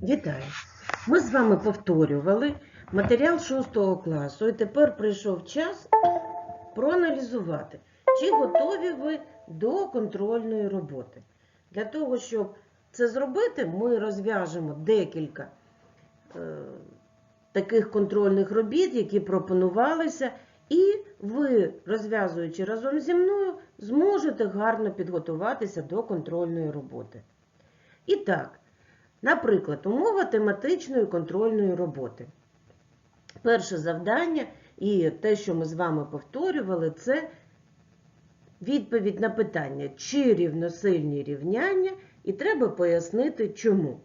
Вітаю! Ми з вами повторювали матеріал 6 класу, і тепер прийшов час проаналізувати, чи готові ви до контрольної роботи. Для того, щоб це зробити, ми розв'яжемо декілька е, таких контрольних робіт, які пропонувалися, і ви, розв'язуючи разом зі мною, зможете гарно підготуватися до контрольної роботи. І так, Наприклад, умова тематичної контрольної роботи. Перше завдання і те, що ми з вами повторювали, це відповідь на питання, чи рівносильні рівняння, і треба пояснити, чому.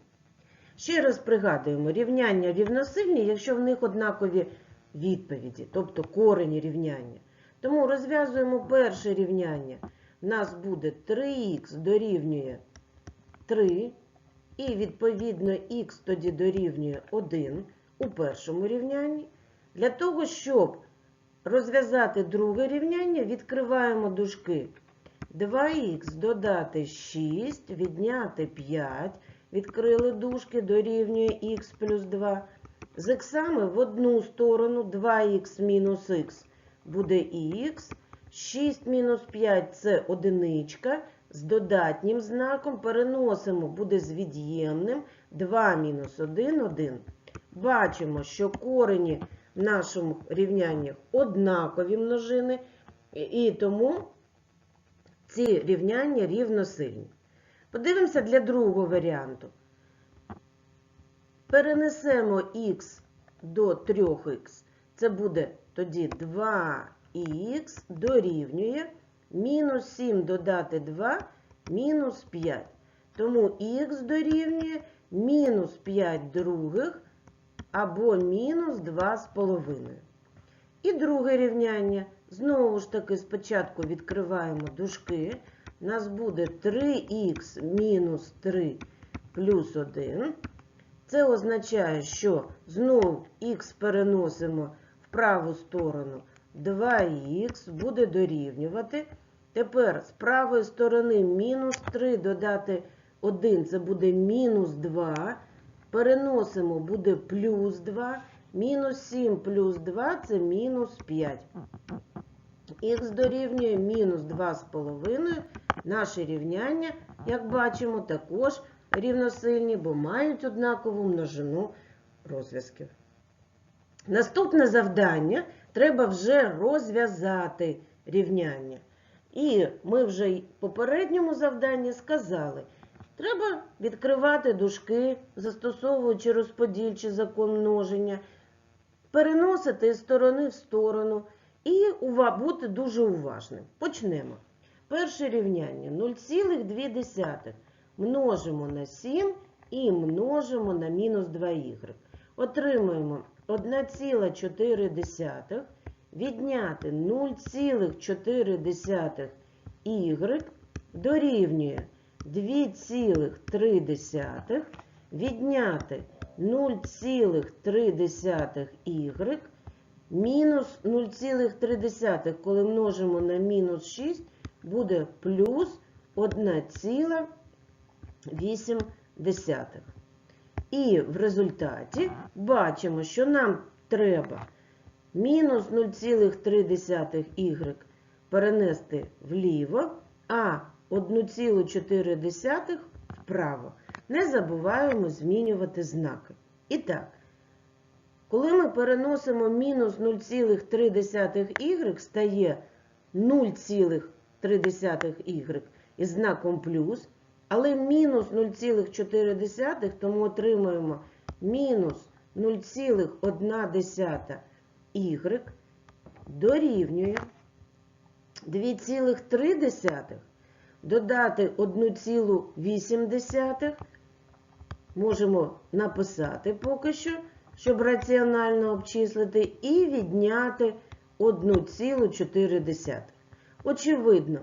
Ще раз пригадуємо, рівняння рівносильні, якщо в них однакові відповіді, тобто корені рівняння. Тому розв'язуємо перше рівняння. У нас буде 3х дорівнює 3. І, відповідно, х тоді дорівнює 1 у першому рівнянні. Для того, щоб розв'язати друге рівняння, відкриваємо дужки. 2х додати 6, відняти 5, відкрили дужки, дорівнює х плюс 2. З іксами в одну сторону 2х мінус х буде х, 6 мінус 5 це одиничка. З додатнім знаком переносимо, буде з від'ємним 2 мінус 1, 1. Бачимо, що корені в нашому рівнянні однакові множини, і тому ці рівняння рівносильні. Подивимося для другого варіанту. Перенесемо х до 3х. Це буде тоді 2х дорівнює мінус 7 додати 2 мінус 5. Тому х дорівнює мінус 5 других або мінус 2,5. І друге рівняння. Знову ж таки, спочатку відкриваємо дужки. У нас буде 3х мінус 3 плюс 1. Це означає, що знову х переносимо в праву сторону 2х буде дорівнювати. Тепер з правої сторони мінус 3 додати 1, це буде мінус 2. Переносимо, буде плюс 2. Мінус 7 плюс 2 це мінус 5. Х дорівнює мінус 2,5. Наші рівняння, як бачимо, також рівносильні, бо мають однакову множину розв'язків. Наступне завдання треба вже розв'язати рівняння. І ми вже в попередньому завданні сказали, треба відкривати дужки, застосовуючи розподільчий закон множення, переносити з сторони в сторону і бути дуже уважним. Почнемо. Перше рівняння 0,2 множимо на 7 і множимо на мінус 2y. Отримуємо 1,4 відняти 0,4 y дорівнює 2,3 відняти 0,3 y мінус 0,3, коли множимо на мінус 6, буде плюс 1,8. І в результаті бачимо, що нам треба мінус 0,3y перенести вліво, а 1,4 вправо. Не забуваємо змінювати знаки. І так, коли ми переносимо мінус 0,3y, стає 0,3y із знаком плюс, але мінус 0,4, тому отримуємо мінус 0,1 y дорівнює 2,3 додати 1,8. Можемо написати поки що, щоб раціонально обчислити, і відняти 1,4. Очевидно,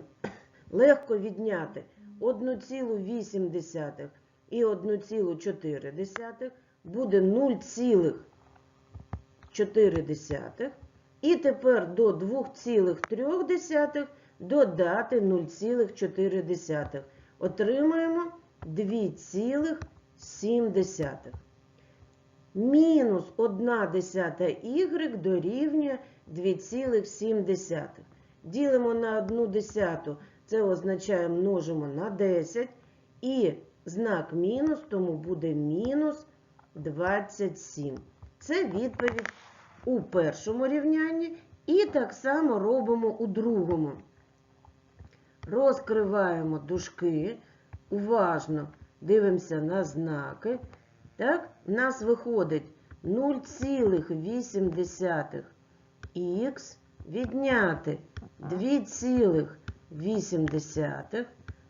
легко відняти 1,8 і 1,4 буде 0,4. І тепер до 2,3 додати 0,4. Отримаємо 2,7. Мінус 1 десята y дорівнює 2,7. Ділимо на 1 десяту, це означає множимо на 10. І знак мінус, тому буде мінус 27. Це відповідь у першому рівнянні. І так само робимо у другому. Розкриваємо дужки, уважно дивимося на знаки. Так, в нас виходить 0,8х відняти 2,8,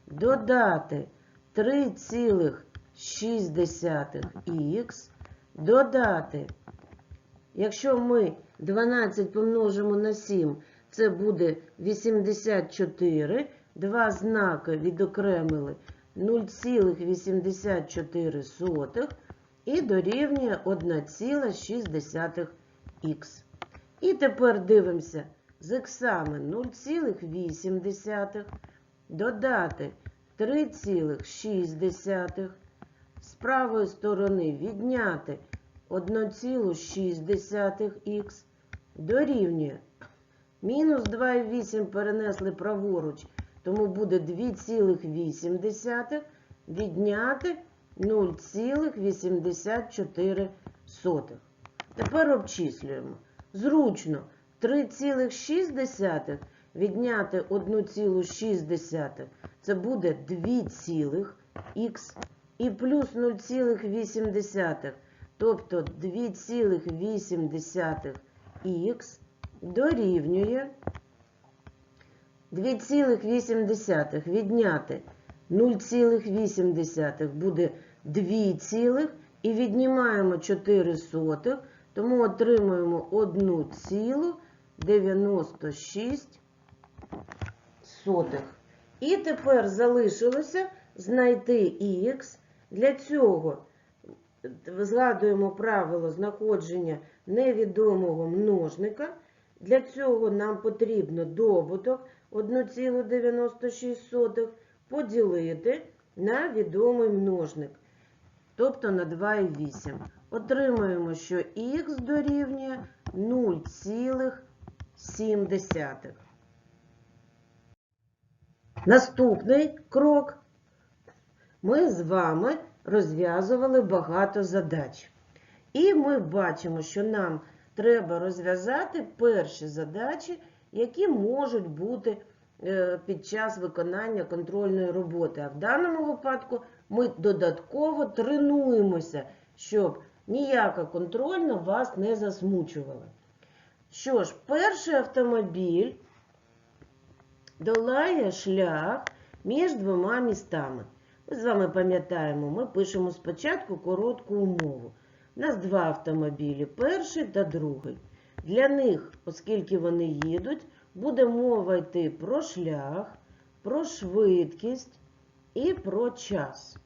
додати 3,6х, додати, якщо ми 12 помножимо на 7, це буде 84. Два знаки відокремили 0,84 і дорівнює 1,6х. І тепер дивимося з іксами 0,8 додати 3,6 з правої сторони відняти 1,6х дорівнює. Мінус 2,8 перенесли праворуч, тому буде 2,8 відняти 0,84. Тепер обчислюємо. Зручно 3,6 відняти 1,6 це буде 2,х і плюс 0,8, тобто 2,8х дорівнює 2,8 відняти 0,8 буде 2 цілих і віднімаємо 4 сотих, тому отримуємо 1,96 сотих. І тепер залишилося знайти х. Для цього згадуємо правило знаходження невідомого множника. Для цього нам потрібно добуток 1,96 поділити на відомий множник, тобто на 2,8. Отримаємо, що х дорівнює 0,7. Наступний крок. Ми з вами розв'язували багато задач. І ми бачимо, що нам треба розв'язати перші задачі, які можуть бути е, під час виконання контрольної роботи. А в даному випадку ми додатково тренуємося, щоб ніяка контрольна вас не засмучувала. Що ж, перший автомобіль долає шлях між двома містами. Ми з вами пам'ятаємо, ми пишемо спочатку коротку умову. У нас два автомобілі, перший та другий. Для них, оскільки вони їдуть, буде мова йти про шлях, про швидкість і про час.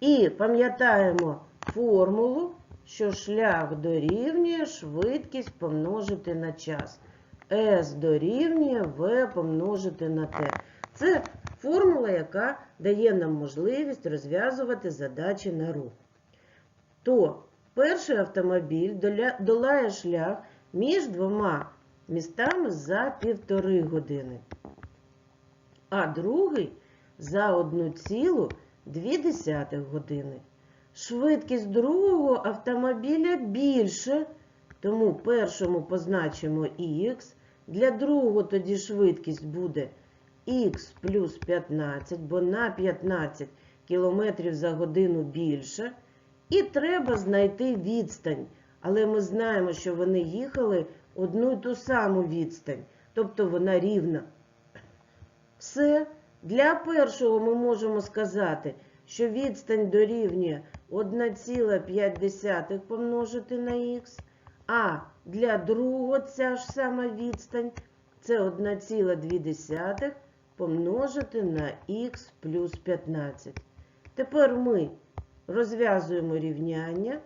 І пам'ятаємо формулу, що шлях дорівнює швидкість помножити на час. S дорівнює V помножити на T. Це формула, яка дає нам можливість розв'язувати задачі на рух. То перший автомобіль долає шлях між двома містами за півтори години, а другий за 1,2 години. Швидкість другого автомобіля більше, тому першому позначимо Х. Для другого тоді швидкість буде х плюс 15, бо на 15 км за годину більше. І треба знайти відстань. Але ми знаємо, що вони їхали одну й ту саму відстань, тобто вона рівна. Все. Для першого ми можемо сказати, що відстань дорівнює 1,5 помножити на х, а для другого ця ж сама відстань це 1,2 помножити на х плюс 15. Тепер ми розв'язуємо рівняння.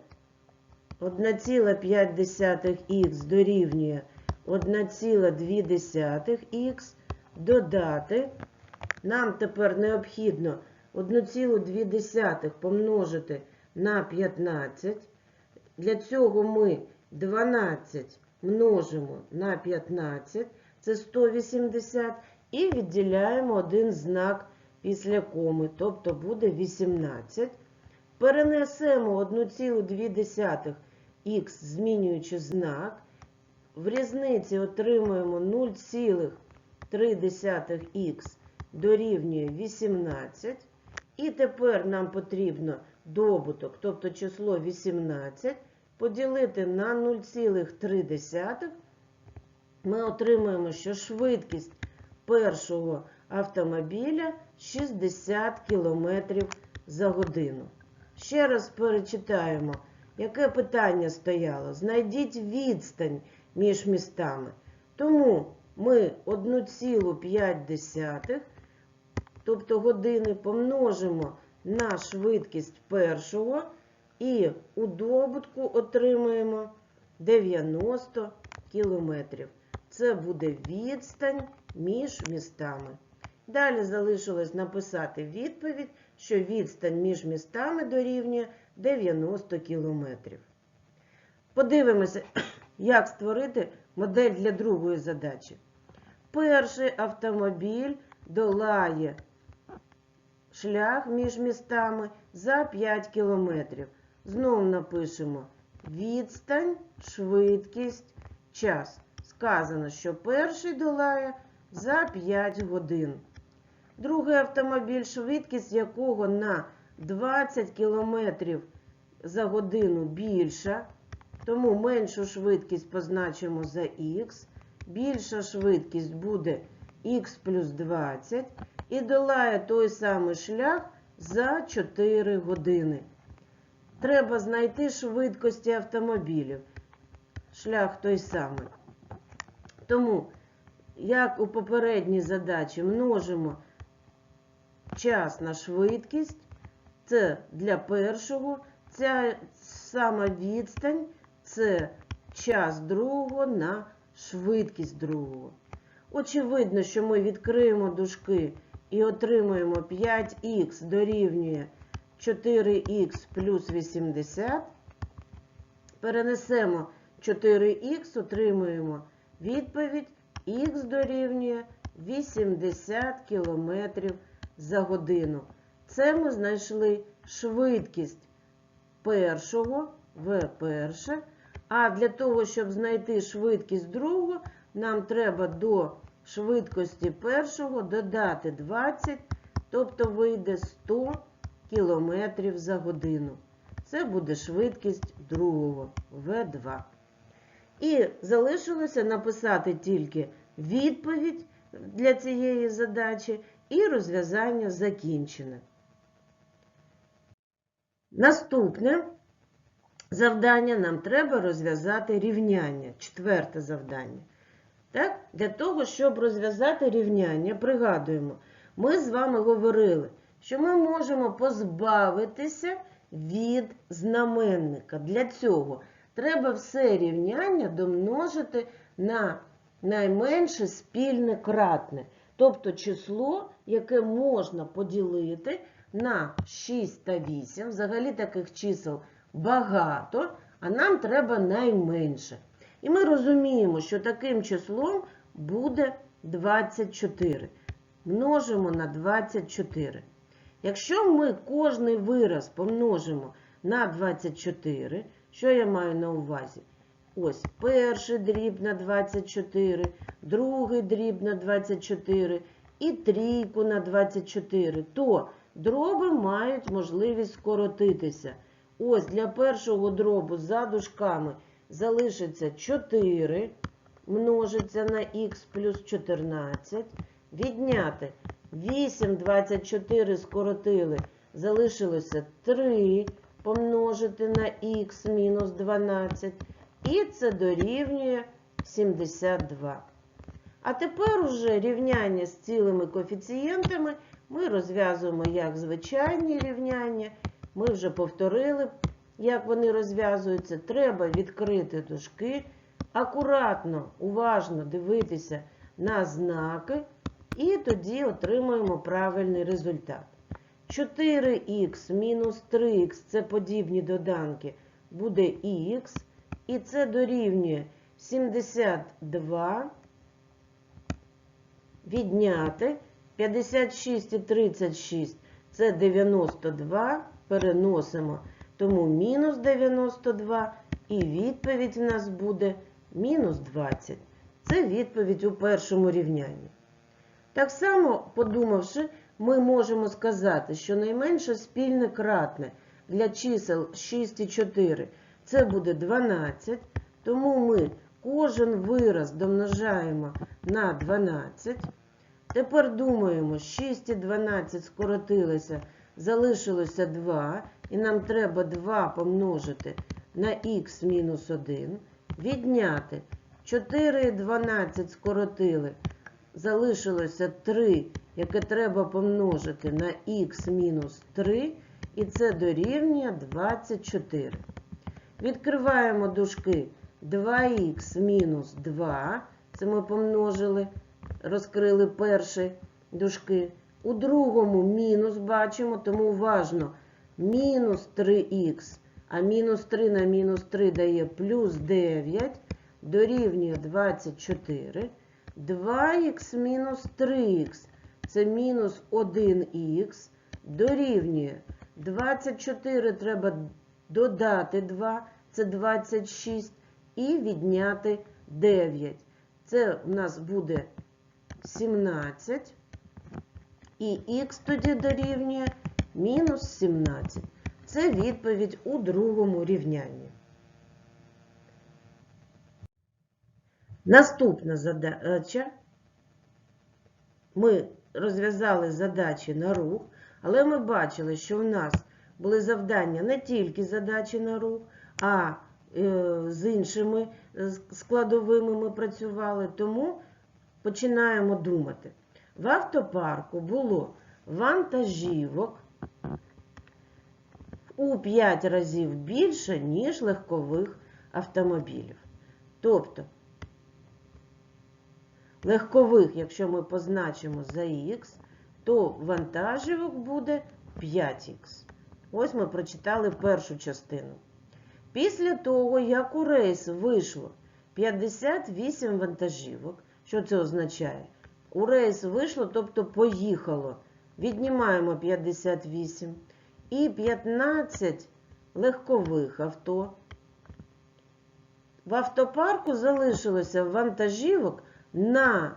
1,5х дорівнює 1,2х додати. Нам тепер необхідно 1,2 помножити на 15. Для цього ми 12 множимо на 15, це 180, і відділяємо один знак після коми, тобто буде 18. Перенесемо 1,2 х, змінюючи знак. В різниці отримуємо 0,3х дорівнює 18. І тепер нам потрібно добуток, тобто число 18, поділити на 0,3. Ми отримуємо, що швидкість першого автомобіля 60 км за годину. Ще раз перечитаємо, яке питання стояло. Знайдіть відстань між містами. Тому ми 1,5, тобто години, помножимо на швидкість першого і у добутку отримаємо 90 кілометрів. Це буде відстань між містами. Далі залишилось написати відповідь, що відстань між містами дорівнює 90 кілометрів. Подивимося, як створити модель для другої задачі. Перший автомобіль долає шлях між містами за 5 кілометрів. Знову напишемо відстань, швидкість, час. Сказано, що перший долає за 5 годин. Другий автомобіль, швидкість якого на 20 км за годину більша, тому меншу швидкість позначимо за х, більша швидкість буде х плюс 20 і долає той самий шлях за 4 години. Треба знайти швидкості автомобілів. Шлях той самий. Тому, як у попередній задачі, множимо час на швидкість. Це для першого. Ця сама відстань це час другого на швидкість другого. Очевидно, що ми відкриємо дужки і отримуємо 5х дорівнює 4х плюс 80. Перенесемо 4х, отримуємо відповідь х дорівнює 80 км за годину. Це ми знайшли швидкість першого В перше. А для того, щоб знайти швидкість другого, нам треба до швидкості першого додати 20, тобто вийде 100 км за годину. Це буде швидкість другого В2. І залишилося написати тільки відповідь для цієї задачі і розв'язання закінчене. Наступне завдання нам треба розв'язати рівняння. Четверте завдання. Так? Для того, щоб розв'язати рівняння, пригадуємо, ми з вами говорили, що ми можемо позбавитися від знаменника. Для цього треба все рівняння домножити на найменше спільне кратне. Тобто число, яке можна поділити на 6 та 8. Взагалі таких чисел багато, а нам треба найменше. І ми розуміємо, що таким числом буде 24. Множимо на 24. Якщо ми кожний вираз помножимо на 24, що я маю на увазі? Ось перший дріб на 24, другий дріб на 24 і трійку на 24, то дроби мають можливість скоротитися. Ось для першого дробу за дужками залишиться 4, множиться на х плюс 14. Відняти 8, 24 скоротили, залишилося 3 помножити на х мінус 12. І це дорівнює 72. А тепер уже рівняння з цілими коефіцієнтами ми розв'язуємо як звичайні рівняння. Ми вже повторили, як вони розв'язуються. Треба відкрити дужки, акуратно, уважно дивитися на знаки, і тоді отримуємо правильний результат. 4х мінус 3х це подібні доданки, буде х, і це дорівнює 72 відняти 56 і 36 це 92, переносимо, тому мінус 92, і відповідь в нас буде мінус 20. Це відповідь у першому рівнянні. Так само, подумавши, ми можемо сказати, що найменше спільне кратне для чисел 6 і 4 це буде 12, тому ми кожен вираз домножаємо на 12. Тепер думаємо, 6 і 12 скоротилися, залишилося 2, і нам треба 2 помножити на х мінус 1, відняти 4 і 12 скоротили, залишилося 3, яке треба помножити на х мінус 3, і це дорівнює 24. Відкриваємо дужки 2х мінус 2, це ми помножили, розкрили перші дужки. У другому мінус бачимо, тому уважно, мінус 3х, а мінус 3 на мінус 3 дає плюс 9, дорівнює 24. 2х мінус 3х, це мінус 1х, дорівнює 24 треба додати 2, це 26, і відняти 9. Це у нас буде 17. І х тоді дорівнює мінус 17. Це відповідь у другому рівнянні. Наступна задача. Ми розв'язали задачі на рух, але ми бачили, що в нас були завдання не тільки задачі на рух, а е, з іншими е, складовими ми працювали. Тому починаємо думати. В автопарку було вантажівок у 5 разів більше, ніж легкових автомобілів. Тобто, легкових, якщо ми позначимо за х, то вантажівок буде 5х. Ось ми прочитали першу частину. Після того, як у рейс вийшло 58 вантажівок, що це означає? У рейс вийшло, тобто поїхало. Віднімаємо 58 і 15 легкових авто. В автопарку залишилося вантажівок на,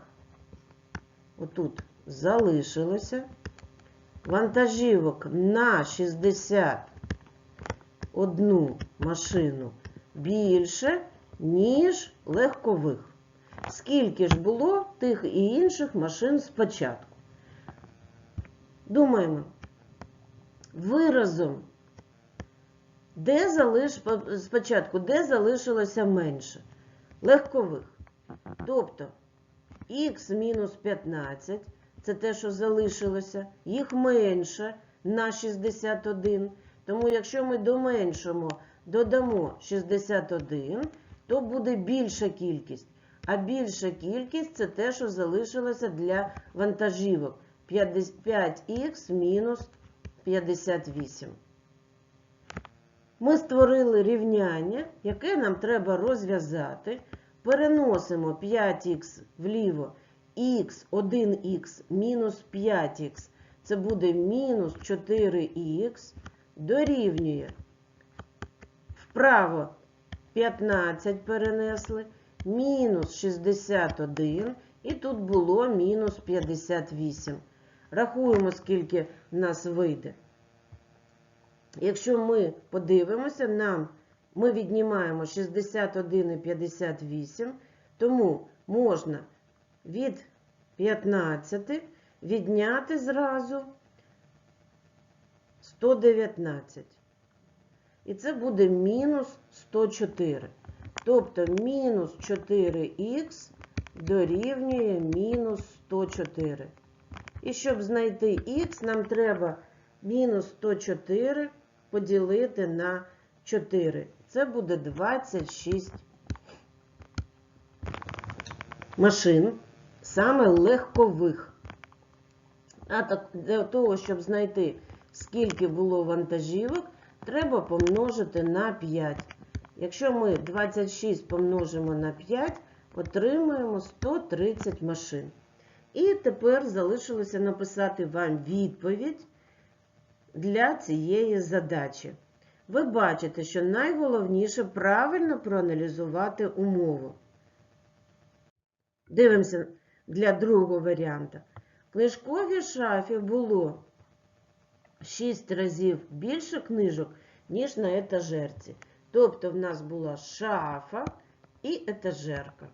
отут залишилося, вантажівок на 61 машину більше, ніж легкових. Скільки ж було тих і інших машин спочатку? Думаємо, виразом, де залиш... спочатку, де залишилося менше? Легкових. Тобто х мінус 15, це те, що залишилося, їх менше на 61. Тому, якщо ми до меншого додамо 61, то буде більша кількість. А більша кількість це те, що залишилося для вантажівок. 5х мінус 58. Ми створили рівняння, яке нам треба розв'язати. Переносимо 5х вліво, х, 1х мінус 5х. Це буде мінус 4х, дорівнює. Вправо 15 перенесли, мінус 61, і тут було мінус 58. Рахуємо, скільки в нас вийде. Якщо ми подивимося, нам ми віднімаємо 61 і 58, тому можна від 15 відняти зразу 119. І це буде мінус 104. Тобто мінус 4х дорівнює мінус 104. І щоб знайти х, нам треба мінус 104 поділити на 4. Це буде 26 машин, саме легкових. А так, для того, щоб знайти, скільки було вантажівок, треба помножити на 5. Якщо ми 26 помножимо на 5, отримаємо 130 машин. І тепер залишилося написати вам відповідь для цієї задачі. Ви бачите, що найголовніше правильно проаналізувати умову. Дивимося для другого варіанта. В книжковій шафі було 6 разів більше книжок, ніж на етажерці. Тобто в нас була шафа і етажерка.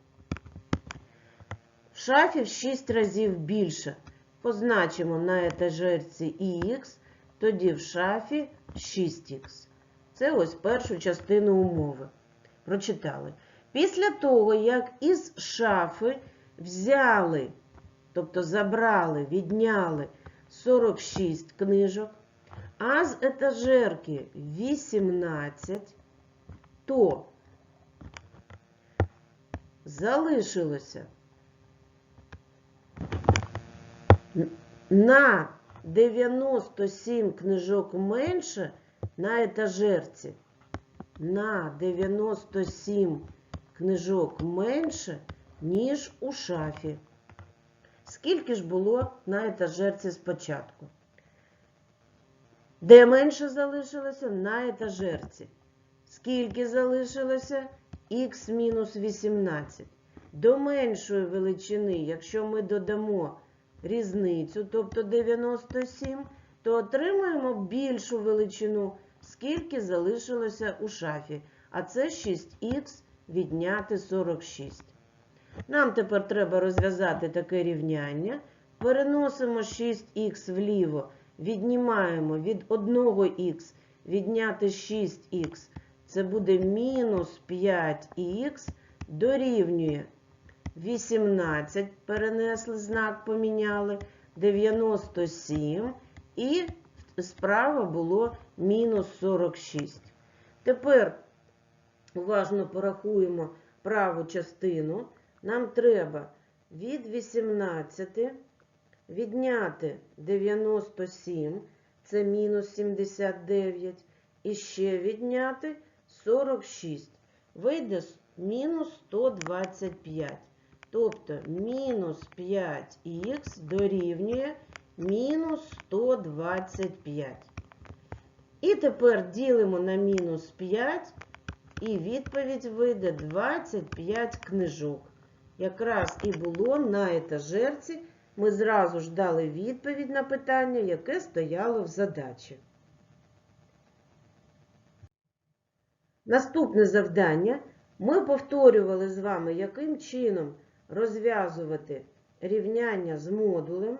В шафі в 6 разів більше. Позначимо на етажерці Х, тоді в шафі 6х. Це ось першу частину умови. Прочитали. Після того, як із шафи взяли, тобто забрали, відняли 46 книжок, а з етажерки 18, то залишилося на 97 книжок менше на етажерці. На 97 книжок менше, ніж у шафі. Скільки ж було на етажерці спочатку? Де менше залишилося? На етажерці. Скільки залишилося? Х мінус 18. До меншої величини, якщо ми додамо різницю, тобто 97, то отримаємо більшу величину, скільки залишилося у шафі. А це 6х відняти 46. Нам тепер треба розв'язати таке рівняння. Переносимо 6х вліво, віднімаємо від 1х відняти 6х. Це буде мінус 5х дорівнює 18, перенесли знак, поміняли, 97 і справа було мінус 46. Тепер уважно порахуємо праву частину. Нам треба від 18 відняти 97, це мінус 79, і ще відняти 46. Вийде мінус 125. Тобто мінус 5х дорівнює мінус 125. І тепер ділимо на мінус 5, і відповідь вийде 25 книжок. Якраз і було на етажерці. Ми зразу ж дали відповідь на питання, яке стояло в задачі. Наступне завдання. Ми повторювали з вами, яким чином розв'язувати рівняння з модулем.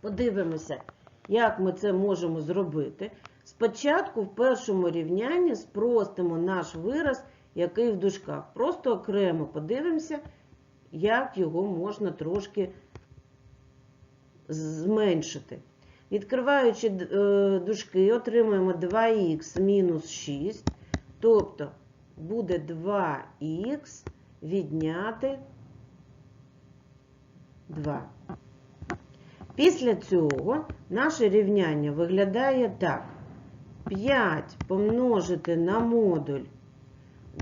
Подивимося, як ми це можемо зробити. Спочатку в першому рівнянні спростимо наш вираз, який в дужках. Просто окремо подивимося, як його можна трошки зменшити. Відкриваючи е, дужки, отримуємо 2х мінус 6, тобто буде 2х відняти 2. Після цього наше рівняння виглядає так. 5 помножити на модуль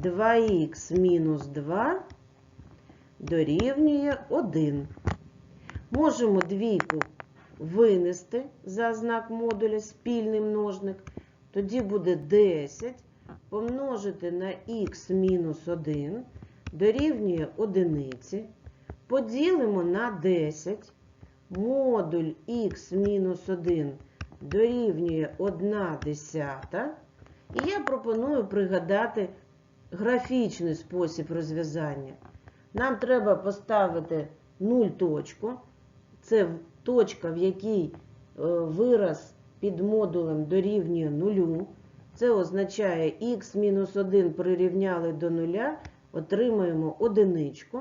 2х мінус 2 дорівнює 1. Можемо двійку винести за знак модуля спільний множник. Тоді буде 10 помножити на х мінус 1 дорівнює 1. Поділимо на 10. Модуль х мінус 1 дорівнює 1 десята. І я пропоную пригадати графічний спосіб розв'язання. Нам треба поставити 0 точку. Це точка, в якій вираз під модулем дорівнює 0. Це означає х-1 прирівняли до 0, отримаємо одиничку.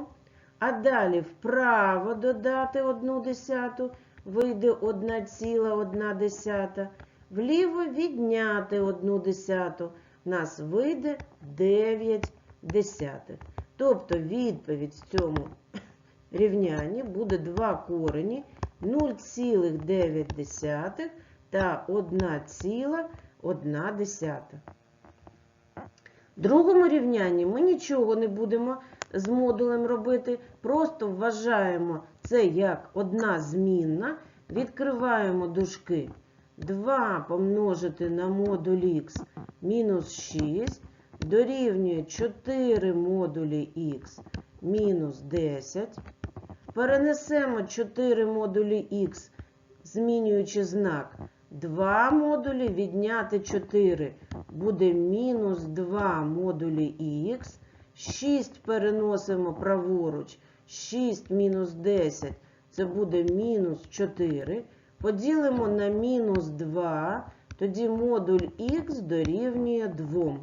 А далі вправо додати 1 десяту, вийде 1,1. Вліво відняти 1 десяту, в нас вийде 9 десятих. Тобто відповідь в цьому рівнянні буде 2 корені 0,9 та та 1,1. В другому рівнянні ми нічого не будемо з модулем робити, просто вважаємо це як одна змінна, відкриваємо дужки 2 помножити на модуль х мінус 6 дорівнює 4 модулі х мінус 10. Перенесемо 4 модулі х, змінюючи знак. 2 модулі відняти 4 буде мінус 2 модулі х. 6 переносимо праворуч. 6 мінус 10 це буде мінус 4. Поділимо на мінус 2, тоді модуль х дорівнює 2.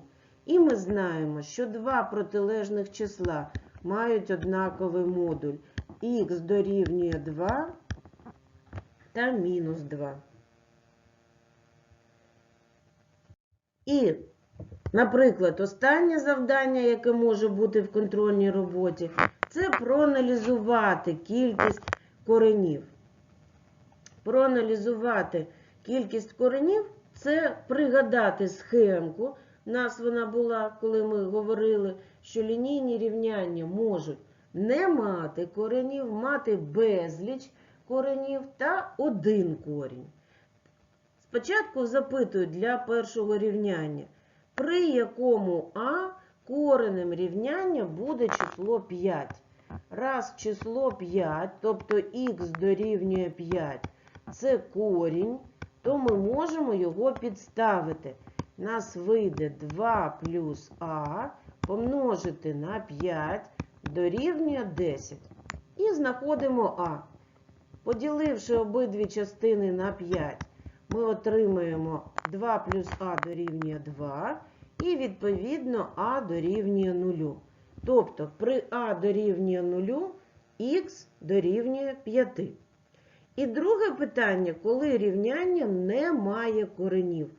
І ми знаємо, що два протилежних числа мають однаковий модуль. х дорівнює 2 та мінус 2. І, наприклад, останнє завдання, яке може бути в контрольній роботі, це проаналізувати кількість коренів. Проаналізувати кількість коренів це пригадати схемку. У нас вона була, коли ми говорили, що лінійні рівняння можуть не мати коренів, мати безліч коренів та один корінь. Спочатку запитую для першого рівняння, при якому А коренем рівняння буде число 5. Раз число 5, тобто х дорівнює 5, це корінь, то ми можемо його підставити. Нас вийде 2 плюс А помножити на 5 дорівнює 10. І знаходимо А. Поділивши обидві частини на 5, ми отримаємо 2 плюс А дорівнює 2, і відповідно А дорівнює 0. Тобто при А дорівнює 0, х дорівнює 5. І друге питання, коли рівняння не має коренів.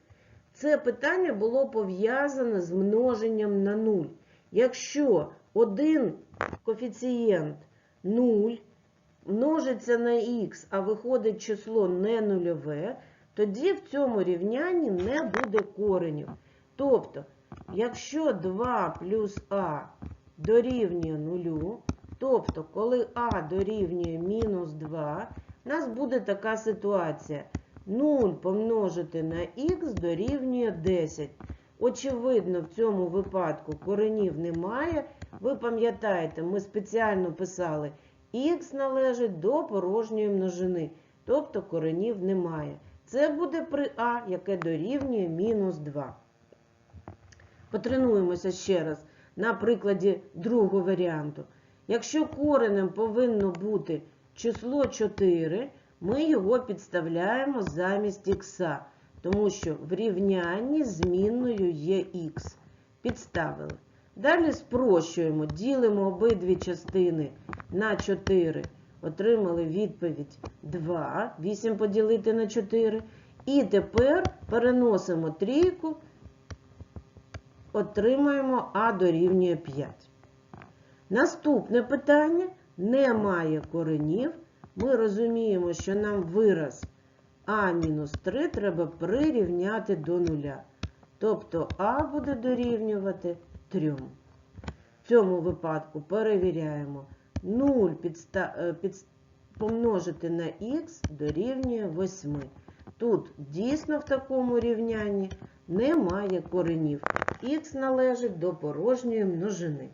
Це питання було пов'язане з множенням на 0. Якщо один коефіцієнт 0 множиться на х, а виходить число не нульове, тоді в цьому рівнянні не буде коренів. Тобто, якщо 2 плюс а дорівнює 0, тобто, коли а дорівнює мінус 2, у нас буде така ситуація. 0 помножити на х дорівнює 10. Очевидно, в цьому випадку коренів немає. Ви пам'ятаєте, ми спеціально писали, х належить до порожньої множини, тобто коренів немає. Це буде при а, яке дорівнює мінус 2. Потренуємося ще раз на прикладі другого варіанту. Якщо коренем повинно бути число 4, ми його підставляємо замість х, тому що в рівнянні змінною є х. Підставили. Далі спрощуємо, ділимо обидві частини на 4. Отримали відповідь 2. 8 поділити на 4. І тепер переносимо трійку, отримаємо А дорівнює 5. Наступне питання немає коренів. Ми розуміємо, що нам вираз А-3 треба прирівняти до нуля. Тобто А буде дорівнювати 3. В цьому випадку перевіряємо 0 підста... е, під... помножити на х дорівнює 8. Тут дійсно в такому рівнянні немає коренів. Х належить до порожньої множини.